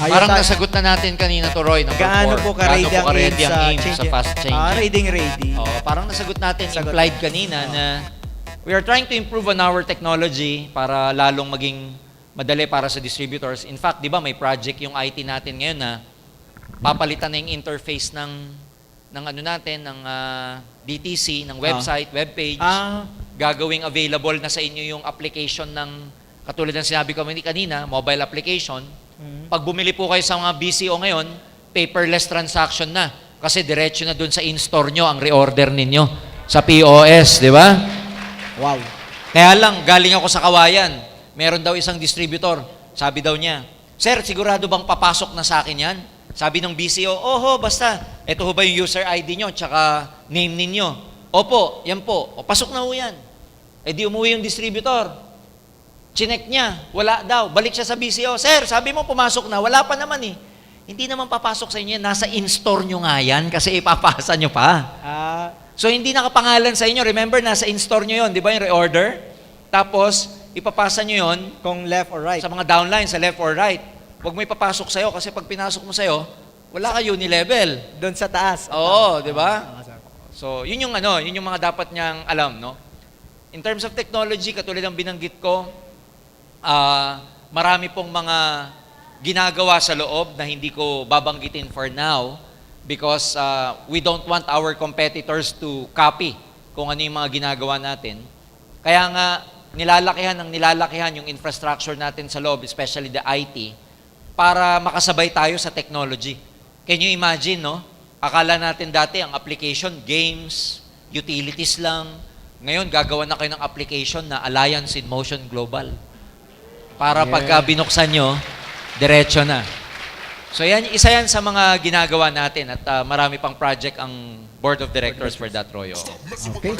Ayun Parang tayo. nasagot na natin kanina to, Roy. Number Gaano four. po ka-ready Gaano po ang ka-ready aim ang sa aim change? sa fast changing? Ah, ready ready. Oh, parang nasagot natin, Sagot. implied kanina na we are trying to improve on our technology para lalong maging madali para sa distributors. In fact, di ba may project yung IT natin ngayon na papalitan na yung interface ng ng ano natin, ng ah, DTC, ng website, webpage. Ah, Gagawing available na sa inyo yung application ng, katulad ng sinabi ko kanina, mobile application. Mm. Pag bumili po kayo sa mga BCO ngayon, paperless transaction na. Kasi diretso na dun sa in-store nyo ang reorder ninyo sa POS, di ba? wow. Kaya lang, galing ako sa kawayan. Meron daw isang distributor. Sabi daw niya, Sir, sigurado bang papasok na sa akin yan? Sabi ng BCO, Oho, basta. Ito ho ba yung user ID nyo, tsaka name ninyo? Opo, yan po. O, pasok na ho yan. Eh di umuwi yung distributor. Chinek niya, wala daw. Balik siya sa BCO, Sir, sabi mo pumasok na, wala pa naman eh. Hindi naman papasok sa inyo yan. Nasa in-store nyo nga yan kasi ipapasa nyo pa. Ah, So hindi nakapangalan sa inyo. Remember, nasa in-store nyo yon, di ba yung reorder? Tapos, ipapasa nyo yon kung left or right. sa mga downline, sa left or right. Huwag mo ipapasok sa'yo kasi pag pinasok mo sa'yo, wala ka unilevel. Doon sa taas. Oo, di ba? Ah, sir. So, yun yung ano, yun yung mga dapat niyang alam, no? In terms of technology, katulad ng binanggit ko, ah, marami pong mga ginagawa sa loob na hindi ko babanggitin for now because ah, we don't want our competitors to copy kung ano yung mga ginagawa natin. Kaya nga, nilalakihan ng nilalakihan yung infrastructure natin sa loob, especially the IT, para makasabay tayo sa technology. Can you imagine, no? Akala natin dati ang application, games, utilities lang. Ngayon, gagawa na kayo ng application na Alliance in Motion Global. Para Yeah. pagka binuksan nyo, diretso na. So yan, isa yan sa mga ginagawa natin at ah, marami pang project ang Board of Directors for that, Royo. Okay.